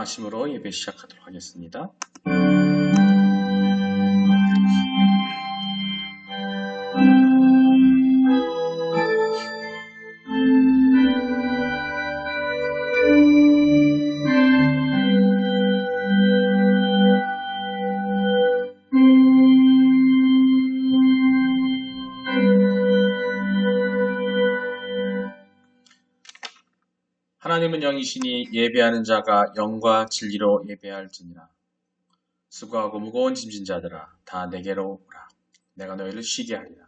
묵상하심으로 예배 시작하도록 하겠습니다. 하나님은 영이시니 예배하는 자가 영과 진리로 예배할지니라. 수고하고 무거운 짐진 자들아 다 내게로 오라. 내가 너희를 쉬게 하리라.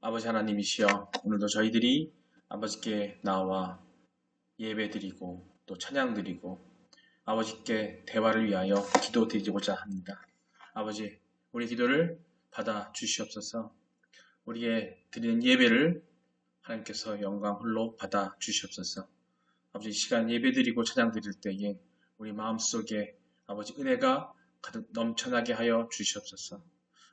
아버지 하나님이시여 오늘도 저희들이 아버지께 나와 예배드리고 또 찬양드리고 아버지께 대화를 위하여 기도드리고자 합니다. 아버지 우리 기도를 받아 주시옵소서. 우리의 드리는 예배를 하나님께서 영광 홀로 받아 주시옵소서. 아버지 이 시간 예배드리고 찬양 드릴 때에 우리 마음속에 아버지 은혜가 가득 넘쳐나게 하여 주시옵소서.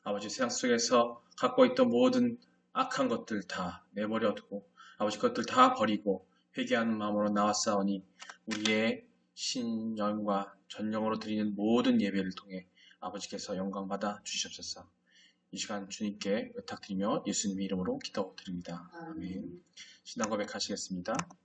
아버지 세상 속에서 갖고 있던 모든 악한 것들 다 내버려 두고 아버지 그것들 다 버리고 회개하는 마음으로 나왔사오니 우리의 신영과 전영으로 드리는 모든 예배를 통해 아버지께서 영광 받아 주시옵소서. 이 시간 주님께 부탁드리며 예수님의 이름으로 기도드립니다. 아멘. 신앙 고백하시겠습니다.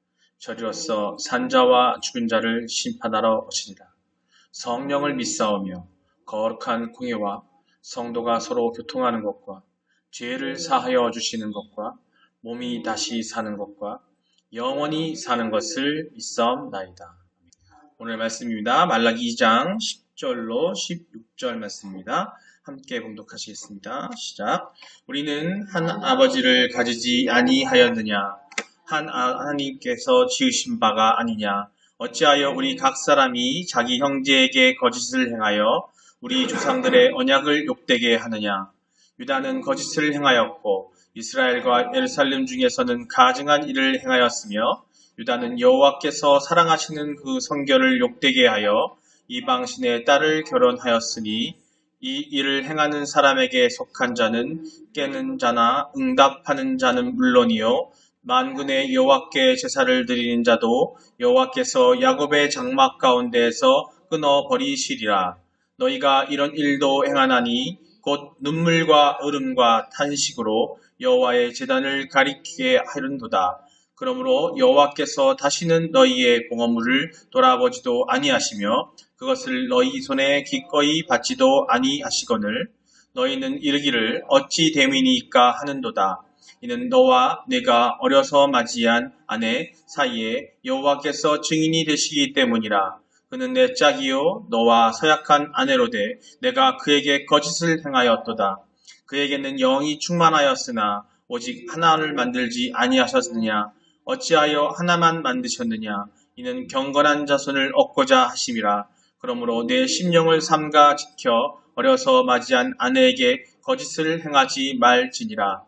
저리로서 산자와 죽은 자를 심판하러 오시리라. 성령을 믿사오며 거룩한 공예와 성도가 서로 교통하는 것과 죄를 사하여 주시는 것과 몸이 다시 사는 것과 영원히 사는 것을 믿사옵나이다. 오늘 말씀입니다. 말라기 2장 10절로 16절 말씀입니다. 함께 봉독하시겠습니다. 시작. 우리는 한 아버지를 가지지 아니하였느냐? 한 하나님께서 지으신 바가 아니냐. 어찌하여 우리 각 사람이 자기 형제에게 거짓을 행하여 우리 조상들의 언약을 욕되게 하느냐. 유다는 거짓을 행하였고 이스라엘과 예루살렘 중에서는 가증한 일을 행하였으며 유다는 여호와께서 사랑하시는 그 성결을 욕되게 하여 이방 신의 딸을 결혼하였으니 이 일을 행하는 사람에게 속한 자는 깨는 자나 응답하는 자는 물론이요 만군의 여호와께 제사를 드리는 자도 여호와께서 야곱의 장막 가운데에서 끊어 버리시리라. 너희가 이런 일도 행하나니 곧 눈물과 얼음과 탄식으로 여호와의 재단을 가리키게 하는도다. 그러므로 여호와께서 다시는 너희의 공허물을 돌아보지도 아니하시며 그것을 너희 손에 기꺼이 받지도 아니하시거늘 너희는 이르기를 어찌 됨이니까 하는도다. 이는 너와 내가 어려서 맞이한 아내 사이에 여호와께서 증인이 되시기 때문이라. 그는 내 짝이요 너와 서약한 아내로 돼 내가 그에게 거짓을 행하였도다. 그에게는 영이 충만하였으나 오직 하나를 만들지 아니하셨느냐? 어찌하여 하나만 만드셨느냐? 이는 경건한 자손을 얻고자 하심이라. 그러므로 내 심령을 삼가 지켜 어려서 맞이한 아내에게 거짓을 행하지 말지니라.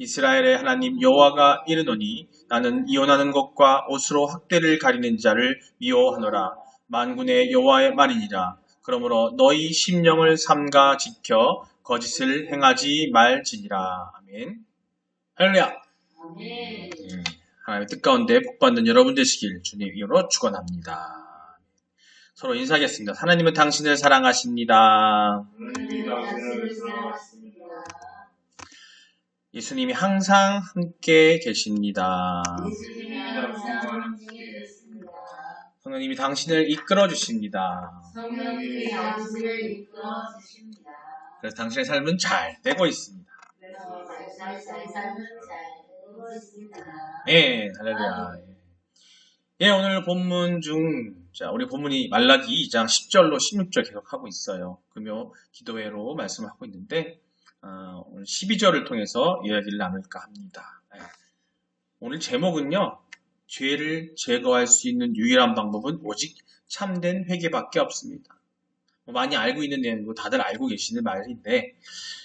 이스라엘의 하나님 여호와가 이르노니 나는 이혼하는 것과 옷으로 학대를 가리는 자를 미워하노라 만군의 여호와의 말이니라 그러므로 너희 심령을 삼가 지켜 거짓을 행하지 말지니라 아멘 할렐루야 아멘. 음, 하나님의 뜻 가운데 복받는 여러분 되시길 주님 이름으로 축원합니다. 서로 인사하겠습니다. 하나님은 당신을 사랑하십니다. 하나님은 당신을 사랑하십니다. 예수님이 항상 함께 계십니다. 성령님이 당신을 이끌어 주십니다. 그래서 당신의 삶은 잘 되고 있습니다. 예, 할렐루야. 예, 오늘 본문 중, 자, 우리 본문이 말라기 2장 10절로 16절 계속 하고 있어요. 금요 기도회로 말씀하고 있는데, 어, 오늘 12절을 통해서 이야기를 나눌까 합니다. 네. 오늘 제목은요, 죄를 제거할 수 있는 유일한 방법은 오직 참된 회개밖에 없습니다. 뭐 많이 알고 있는 내용이고 다들 알고 계시는 말인데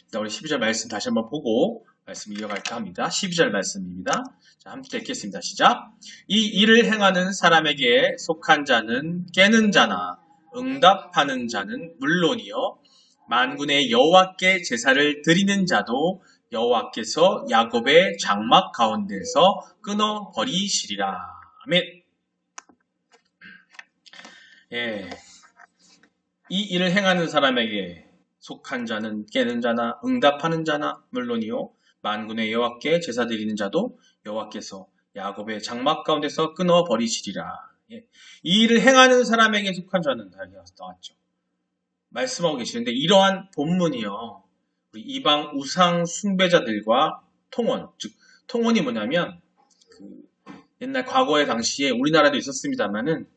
일단 우리 12절 말씀 다시 한번 보고 말씀 이어갈까 합니다. 12절 말씀입니다. 자, 함께 읽겠습니다. 시작. 이 일을 행하는 사람에게 속한 자는 깨는 자나 응답하는 자는 물론이요 만군의 여호와께 제사를 드리는 자도 여호와께서 야곱의 장막 가운데서 끊어 버리시리라. 아멘. 예. 이 일을 행하는 사람에게 속한 자는 깨는 자나 응답하는 자나 물론이요 만군의 여호와께 제사 드리는 자도 여호와께서 야곱의 장막 가운데서 끊어 버리시리라. 예. 이 일을 행하는 사람에게 속한 자는 다 나왔죠. 말씀하고 계시는데 이러한 본문이요. 이방 우상 숭배자들과 통원, 즉 통원이 뭐냐면 그 옛날 과거의 당시에 우리나라도 있었습니다만은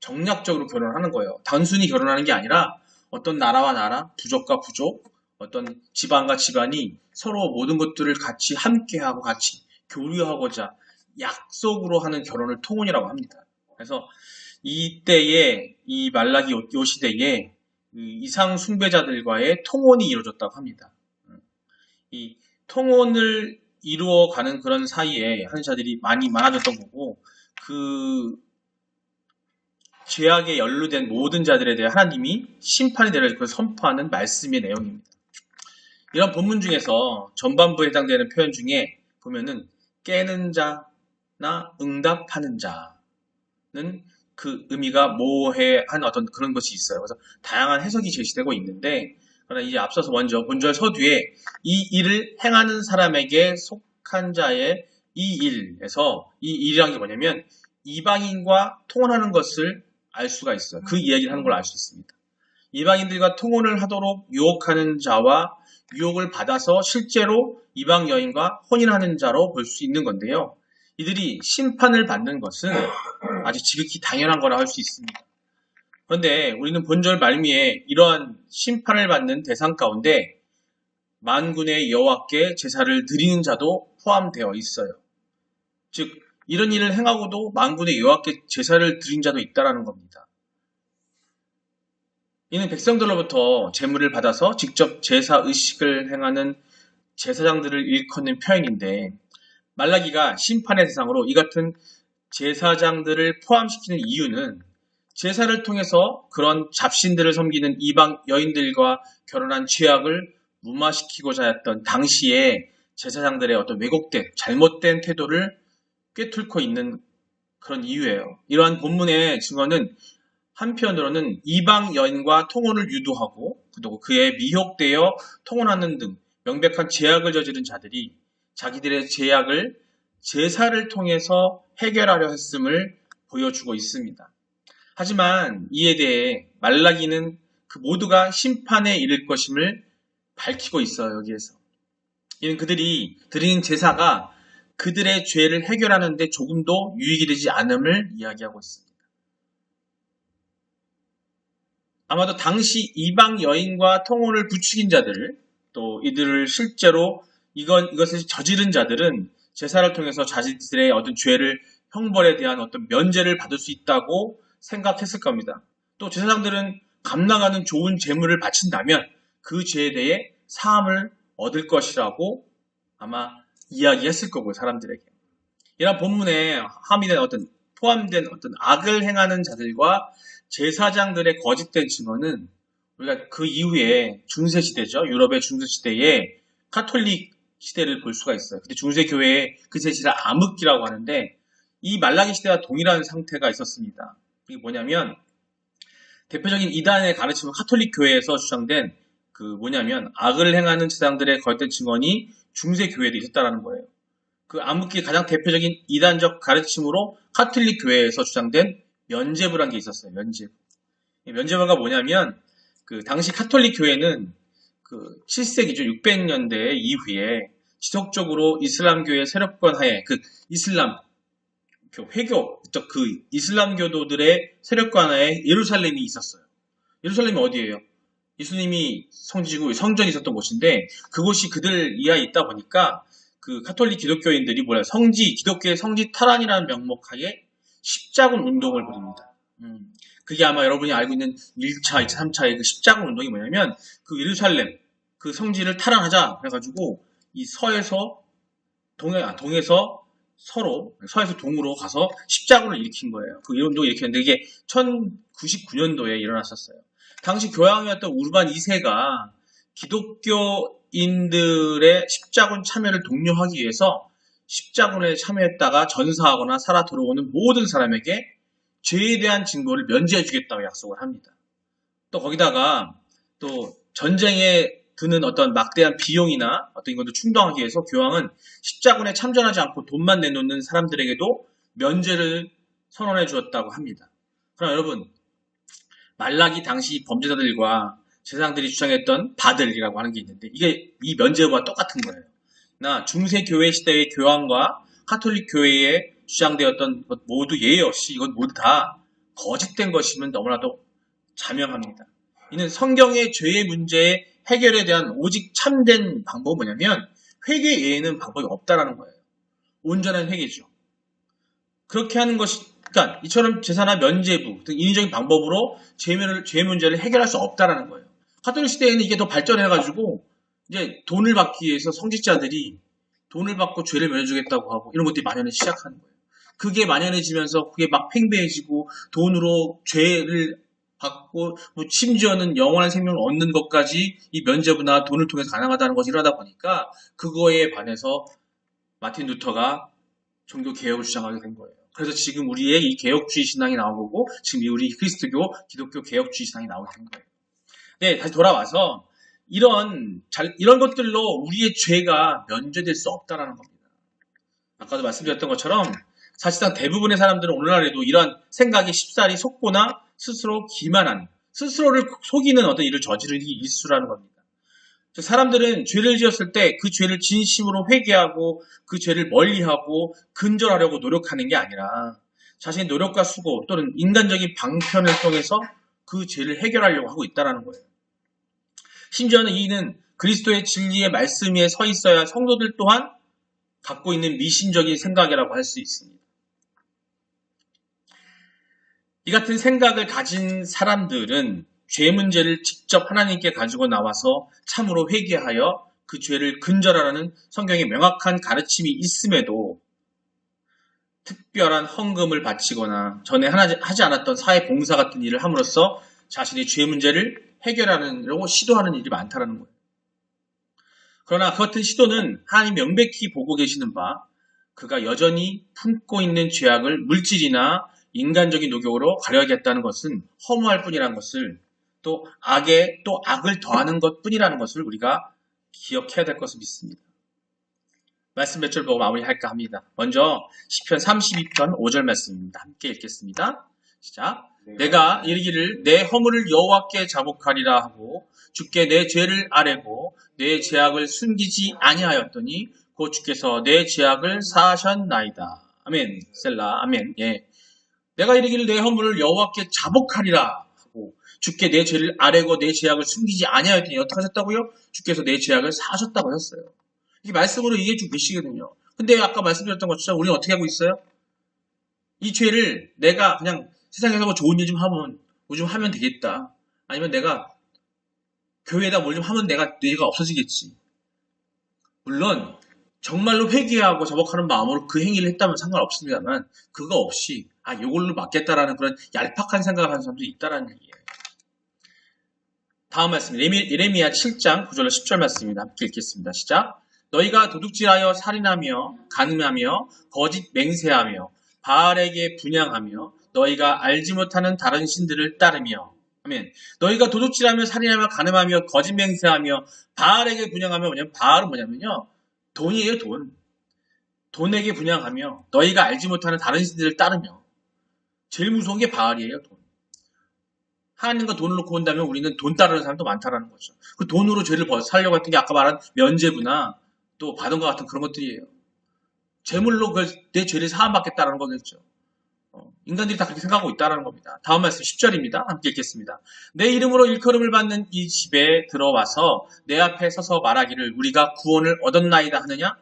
정략적으로 결혼하는 거예요. 단순히 결혼하는 게 아니라 어떤 나라와 나라, 부족과 부족, 어떤 집안과 집안이 서로 모든 것들을 같이 함께하고 같이 교류하고자 약속으로 하는 결혼을 통혼이라고 합니다. 그래서 이때에 이 말라기 요, 요 시대에 이상 숭배자들과의 통혼이 이루어졌다고 합니다. 이 통혼을 이루어가는 그런 사이에 자들이 많이 많아졌던 거고 그 죄악에 연루된 모든 자들에 대해 하나님이 심판이 되려 그 선포하는 말씀의 내용입니다. 이런 본문 중에서 전반부에 해당되는 표현 중에 보면은 깨는 자나 응답하는 자는 그 의미가 모호해한 어떤 그런 것이 있어요. 그래서 다양한 해석이 제시되고 있는데 그러나 이제 앞서서 먼저 본절 서두에 이 일을 행하는 사람에게 속한 자의 이 일에서 이 일이라는 게 뭐냐면 이방인과 통혼하는 것을 알 수가 있어요. 그 이야기를 하는 걸 알 수 있습니다. 이방인들과 통혼을 하도록 유혹하는 자와 유혹을 받아서 실제로 이방 여인과 혼인하는 자로 볼 수 있는 건데요. 이들이 심판을 받는 것은 아주 지극히 당연한 거라 할 수 있습니다. 그런데 우리는 본절 말미에 이러한 심판을 받는 대상 가운데 만군의 여호와께 제사를 드리는 자도 포함되어 있어요. 즉 이런 일을 행하고도 만군의 여호와께 제사를 드린 자도 있다라는 겁니다. 이는 백성들로부터 제물을 받아서 직접 제사 의식을 행하는 제사장들을 일컫는 표현인데 말라기가 심판의 대상으로 이 같은 제사장들을 포함시키는 이유는 제사를 통해서 그런 잡신들을 섬기는 이방 여인들과 결혼한 죄악을 무마시키고자 했던 당시에 제사장들의 어떤 왜곡된 잘못된 태도를 꿰뚫고 있는 그런 이유예요. 이러한 본문의 증거는 한편으로는 이방 여인과 통혼을 유도하고 그리고 그에 미혹되어 통혼하는 등 명백한 제약을 저지른 자들이 자기들의 제약을 제사를 통해서 해결하려 했음을 보여주고 있습니다. 하지만 이에 대해 말라기는 그 모두가 심판에 이를 것임을 밝히고 있어요, 여기에서. 이는 그들이 드리는 제사가 그들의 죄를 해결하는데 조금도 유익이 되지 않음을 이야기하고 있습니다. 아마도 당시 이방 여인과 통혼을 부추긴 자들, 또 이들을 실제로 이건, 이것을 저지른 자들은 제사를 통해서 자신들의 어떤 죄를 형벌에 대한 어떤 면제를 받을 수 있다고 생각했을 겁니다. 또 제사장들은 감당하는 좋은 재물을 바친다면 그 죄에 대해 사함을 얻을 것이라고 아마 이야기했을 거고요, 사람들에게. 이런 본문에 함의된 어떤 포함된 어떤 악을 행하는 자들과 제사장들의 거짓된 증언은 우리가 그 이후에 중세 시대죠. 유럽의 중세 시대에 카톨릭 시대를 볼 수가 있어요. 근데 중세 교회의 그 세시를 암흑기라고 하는데 이 말라기 시대와 동일한 상태가 있었습니다. 이게 뭐냐면 대표적인 이단의 가르침은 카톨릭 교회에서 주장된 그 뭐냐면 악을 행하는 제사장들의 거짓된 증언이 중세 교회도 있었다라는 거예요. 그 암흑기 가장 대표적인 이단적 가르침으로 카톨릭 교회에서 주장된 면제부란 게 있었어요. 면제부. 면제부가 뭐냐면 그 당시 카톨릭 교회는 그 7세기죠. 600년대 이후에 지속적으로 이슬람교의 세력권 하에 그 이슬람 교 회교 그 이슬람교도들의 세력권 하에 예루살렘이 있었어요. 예루살렘이 어디예요? 예수님이 성지고 성전이 있었던 곳인데 그곳이 그들 이하에 있다 보니까 그 카톨릭 기독교인들이 뭐야 성지 기독교의 성지 탈환이라는 명목하에 십자군 운동을 벌입니다. 음, 그게 아마 여러분이 알고 있는 1차, 2차, 3차의 그 십자군 운동이 뭐냐면 그 예루살렘 그 성지를 탈환하자 그래가지고 이 서에서 동에 아, 동에서 서로 서에서 동으로 가서 십자군을 일으킨 거예요. 그 운동을 일으켰는데 이게 1099년도에 일어났었어요. 당시 교황이었던 우르반 2세가 기독교인들의 십자군 참여를 독려하기 위해서 십자군에 참여했다가 전사하거나 살아 들어오는 모든 사람에게 죄에 대한 증거를 면제해 주겠다고 약속을 합니다. 또 거기다가 또 전쟁에 드는 어떤 막대한 비용이나 어떤 이것도 충당하기 위해서 교황은 십자군에 참전하지 않고 돈만 내놓는 사람들에게도 면제를 선언해 주었다고 합니다. 그럼 여러분 말라기 당시 범죄자들과 제사장들이 주장했던 바들이라고 하는 게 있는데 이게 이 면제와 똑같은 거예요. 나 중세 교회 시대의 교황과 카톨릭 교회에 주장되었던 것 모두 예의 없이 이건 모두 다 거짓된 것이면 너무나도 자명합니다. 이는 성경의 죄의 문제의 해결에 대한 오직 참된 방법은 뭐냐면 회개 외에는 방법이 없다라는 거예요. 온전한 회개죠. 그렇게 하는 것이 그러니까 이처럼 제사나 면제부 등 인위적인 방법으로 죄문을, 죄 문제를 해결할 수 없다라는 거예요. 카톨릭 시대에는 이게 더 발전해가지고 이제 돈을 받기 위해서 성직자들이 돈을 받고 죄를 면해주겠다고 하고 이런 것들이 만연을 시작하는 거예요. 그게 만연해지면서 그게 막 팽배해지고 돈으로 죄를 받고 뭐 심지어는 영원한 생명을 얻는 것까지 이 면제부나 돈을 통해서 가능하다는 것이 일어나다 보니까 그거에 반해서 마틴 루터가 종교 개혁을 주장하게 된 거예요. 그래서 지금 우리의 이 개혁주의 신앙이 나오고 지금 이 우리 그리스도교 기독교 개혁주의 신앙이 나오게 된 거예요. 네, 다시 돌아와서 이런 잘, 이런 것들로 우리의 죄가 면제될 수 없다라는 겁니다. 아까도 말씀드렸던 것처럼 사실상 대부분의 사람들은 오늘날에도 이런 생각이 쉽사리 속거나 스스로 기만한 스스로를 속이는 어떤 일을 저지르기 일수라는 겁니다. 사람들은 죄를 지었을 때 그 죄를 진심으로 회개하고 그 죄를 멀리하고 근절하려고 노력하는 게 아니라 자신의 노력과 수고 또는 인간적인 방편을 통해서 그 죄를 해결하려고 하고 있다는 거예요. 심지어는 이는 그리스도의 진리의 말씀 위에 서 있어야 성도들 또한 갖고 있는 미신적인 생각이라고 할 수 있습니다. 이 같은 생각을 가진 사람들은 죄 문제를 직접 하나님께 가지고 나와서 참으로 회개하여 그 죄를 근절하라는 성경의 명확한 가르침이 있음에도 특별한 헌금을 바치거나 전에 하지 않았던 사회 봉사 같은 일을 함으로써 자신의 죄 문제를 해결하려고 시도하는 일이 많다는 거예요. 그러나 그 같은 시도는 하나님 명백히 보고 계시는 바 그가 여전히 품고 있는 죄악을 물질이나 인간적인 노력으로 가려야겠다는 것은 허무할 뿐이라는 것을 또 악에 또 악을 더하는 것 뿐이라는 것을 우리가 기억해야 될 것을 믿습니다. 말씀 몇 절 보고 마무리할까 합니다. 먼저 10편 32편 5절 말씀입니다. 함께 읽겠습니다. 시작. 내가 이르기를 내 허물을 여호와께 자복하리라 하고 주께 내 죄를 아뢰고 내 죄악을 숨기지 아니하였더니 곧 주께서 내 죄악을 사하셨나이다. 아멘. 셀라. 아멘. 예. 내가 이르기를 내 허물을 여호와께 자복하리라 하고 주께 내 죄를 아뢰고 내 죄악을 숨기지 아니하였더니 어떻게 하셨다고요? 주께서 내 죄악을 사하셨다고 하셨어요. 이게 말씀으로 이게 좀 계시거든요. 근데 아까 말씀드렸던 것처럼 우리는 어떻게 하고 있어요? 이 죄를 내가 그냥 세상에서 뭐 좋은 일 좀 하면 뭐 좀 하면 되겠다. 아니면 내가 교회에다 뭘 좀 하면 내가 뇌가 없어지겠지. 물론 정말로 회개하고 자복하는 마음으로 그 행위를 했다면 상관없습니다만 그거 없이 아 이걸로 맞겠다라는 그런 얄팍한 생각을 하는 사람도 있다라는 얘기예요. 다음 말씀 예레미 야 7장 9절 10절 말씀입니다. 함께 읽겠습니다. 시작. 너희가 도둑질하여 살인하며 간음하며 거짓 맹세하며 바알에게 분양하며 너희가 알지 못하는 다른 신들을 따르며 아멘. 너희가 도둑질하며 살인하며 가늠하며 거짓 맹세하며 바알에게 분양하며 뭐냐면 바알은 뭐냐면요. 돈이에요, 돈. 돈에게 분양하며 너희가 알지 못하는 다른 신들을 따르며 제일 무서운 게 바알이에요, 돈. 하나님과 돈을 놓고 온다면 우리는 돈 따르는 사람도 많다라는 거죠. 그 돈으로 죄를 살려고 했던 게 아까 말한 면제부나 또 받은 것 같은 그런 것들이에요. 재물로 내 죄를 사함받겠다라는 거겠죠. 어, 인간들이 다 그렇게 생각하고 있다는 겁니다. 다음 말씀 10절입니다. 함께 읽겠습니다. 내 이름으로 일컬음을 받는 이 집에 들어와서 내 앞에 서서 말하기를 우리가 구원을 얻었나이다 하느냐?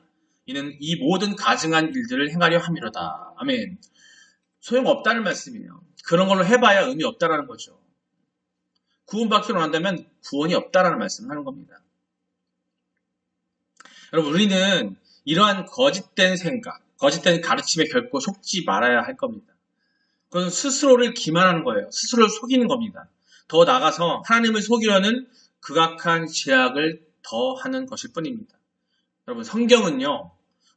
이는 이 모든 가증한 일들을 행하려 함이로다. 아멘. 소용없다는 말씀이에요. 그런 걸로 해봐야 의미 없다라는 거죠. 구원받기로 한다면 구원이 없다라는 말씀을 하는 겁니다. 여러분, 우리는 이러한 거짓된 생각, 거짓된 가르침에 결코 속지 말아야 할 겁니다. 그건 스스로를 기만하는 거예요. 스스로를 속이는 겁니다. 더 나가서 하나님을 속이려는 극악한 제약을 더 하는 것일 뿐입니다. 여러분, 성경은요,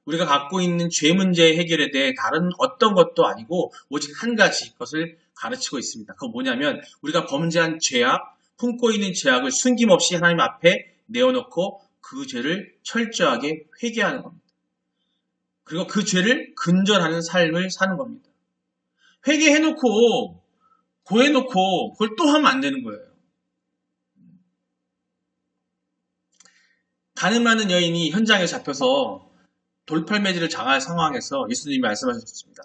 우리가 갖고 있는 죄 문제 해결에 대해 다른 어떤 것도 아니고 오직 한 가지 것을 가르치고 있습니다. 그건 뭐냐면 우리가 범죄한 죄악, 품고 있는 죄악을 숨김없이 하나님 앞에 내어놓고 그 죄를 철저하게 회개하는 겁니다. 그리고 그 죄를 근절하는 삶을 사는 겁니다. 회개해놓고 고해놓고 그걸 또 하면 안 되는 거예요. 가늠 많은 여인이 현장에 잡혀서 돌팔매질을 당할 상황에서 예수님이 말씀하셨습니다.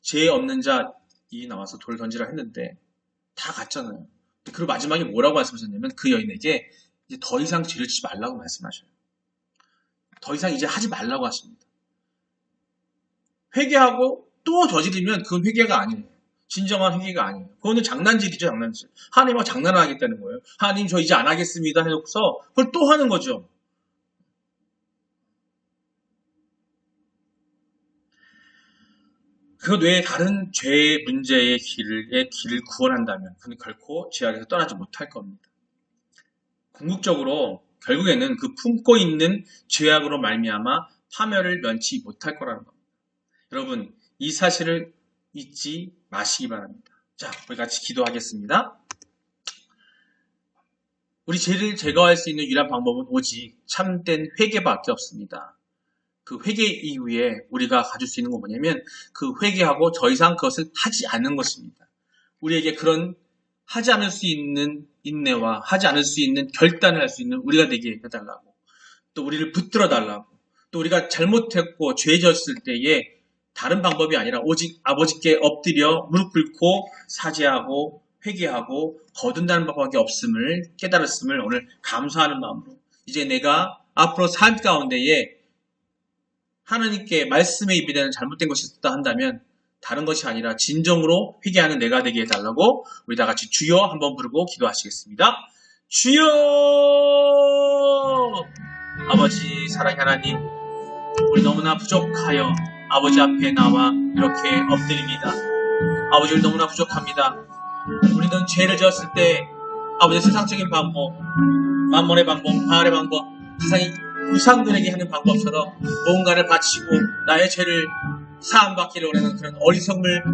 죄 없는 자이 나와서 돌 던지라 했는데 다 갔잖아요. 그리고 마지막에 뭐라고 말씀하셨냐면 그 여인에게 이제 더 이상 죄를 지지 말라고 말씀하셔요. 더 이상 이제 하지 말라고 하십니다. 회개하고 또 저지르면 그건 회개가 아니에요. 진정한 회개가 아니에요. 그거는 장난질이죠, 장난질. 하나님하고 장난을 하겠다는 거예요. 하나님 저 이제 안 하겠습니다 해놓고서 그걸 또 하는 거죠. 그것 외에 다른 죄의 문제의 길의 길을 구원한다면 그는 결코 죄악에서 떠나지 못할 겁니다. 궁극적으로 결국에는 그 품고 있는 죄악으로 말미암아 파멸을 면치 못할 거라는 겁니다. 여러분 이 사실을 잊지 마시기 바랍니다. 자, 우리 같이 기도하겠습니다. 우리 죄를 제거할 수 있는 유일한 방법은 오직 참된 회개밖에 없습니다. 그 회개 이후에 우리가 가질 수 있는 건 뭐냐면 그 회개하고 더 이상 그것을 하지 않는 것입니다. 우리에게 그런 하지 않을 수 있는 인내와 하지 않을 수 있는 결단을 할 수 있는 우리가 되게 해달라고 또 우리를 붙들어 달라고 또 우리가 잘못했고 죄 졌을 때에 다른 방법이 아니라 오직 아버지께 엎드려 무릎 꿇고 사죄하고 회개하고 거둔다는 방법밖에 없음을 깨달았음을 오늘 감사하는 마음으로 이제 내가 앞으로 삶 가운데에 하나님께 말씀에 입이 되는 잘못된 것이 있다 한다면 다른 것이 아니라 진정으로 회개하는 내가 되게 해달라고 우리 다 같이 주여 한번 부르고 기도하시겠습니다. 주여! 아버지 사랑의 하나님, 우리 너무나 부족하여 아버지 앞에 나와 이렇게 엎드립니다. 아버지 우리 너무나 부족합니다. 우리는 죄를 지었을 때 아버지 세상적인 방법, 만mon의 방법, 바알의 방법, 세상이 우상들에게 하는 방법처럼 뭔가를 바치고 나의 죄를 사함받기를 원하는 그런 어리석음을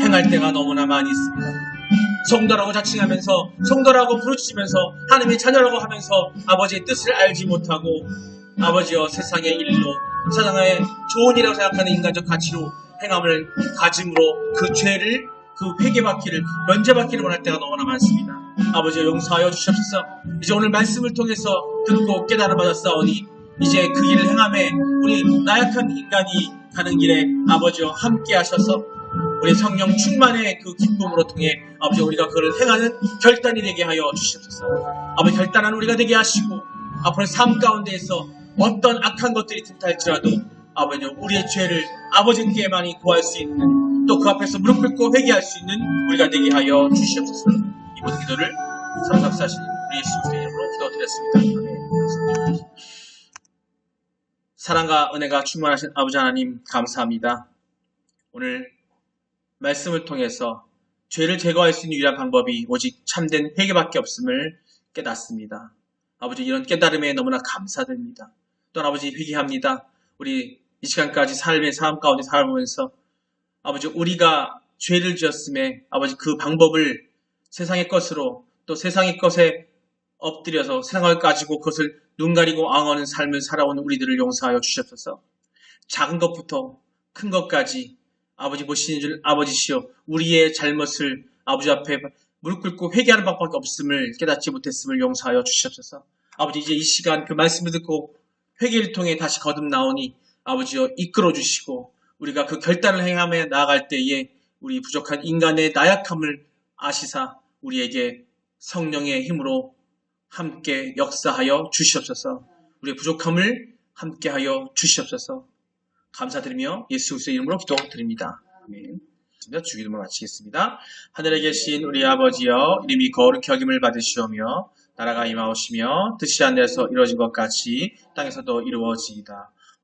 행할 때가 너무나 많이 있습니다. 성도라고 자칭하면서 성도라고 부르짖으면서 하나님의 자녀라고 하면서 아버지의 뜻을 알지 못하고 아버지여 세상의 일로 세상의 좋은 일이라고 생각하는 인간적 가치로 행함을 가짐으로 그 죄를 그 회개받기를 면제받기를 원할 때가 너무나 많습니다. 아버지 용서하여 주시옵소서. 이제 오늘 말씀을 통해서 듣고 깨달아 받았사오니 이제 그 일을 행함에 우리 나약한 인간이 가는 길에 아버지와 함께 하셔서 우리 성령 충만의 그 기쁨으로 통해 아버지 우리가 그를 행하는 결단이 되게 하여 주시옵소서. 아버지 결단하는 우리가 되게 하시고 앞으로 삶 가운데에서 어떤 악한 것들이 틈탈지라도 아버지 우리의 죄를 아버지께만이 구할 수 있는 또 그 앞에서 무릎 꿇고 회개할 수 있는 우리가 되게 하여 주시옵소서. 이 모든 기도를 성삼사신 우리 예수 그리스도의 이름으로 기도드렸습니다. 사랑과 은혜가 충만하신 아버지 하나님 감사합니다. 오늘 말씀을 통해서 죄를 제거할 수 있는 유일한 방법이 오직 참된 회개밖에 없음을 깨닫습니다. 아버지 이런 깨달음에 너무나 감사드립니다. 또한 아버지 회개합니다. 우리 이 시간까지 삶의 삶 가운데 살아보면서 아버지 우리가 죄를 지었음에 아버지 그 방법을 세상의 것으로 또 세상의 것에 엎드려서 세상을 가지고 그것을 눈 가리고 앙하는 삶을 살아오는 우리들을 용서하여 주셨소서. 작은 것부터 큰 것까지 아버지 보시는 줄 아버지시여 우리의 잘못을 아버지 앞에 무릎 꿇고 회개하는 방법밖에 없음을 깨닫지 못했음을 용서하여 주시옵소서. 아버지 이제 이 시간 그 말씀을 듣고 회개를 통해 다시 거듭 나오니 아버지여 이끌어 주시고 우리가 그 결단을 행함에 나아갈 때에 우리 부족한 인간의 나약함을 아시사 우리에게 성령의 힘으로 함께 역사하여 주시옵소서. 우리의 부족함을 함께하여 주시옵소서. 감사드리며 예수 그리스도의 이름으로 기도드립니다. 아멘. 주기도문 마치겠습니다. 하늘에 계신 우리 아버지여 이름이 거룩히 여김을 받으시오며 나라가 임하오시며 뜻이 하늘에서 이루어진 것 같이 땅에서도 이루어지이다.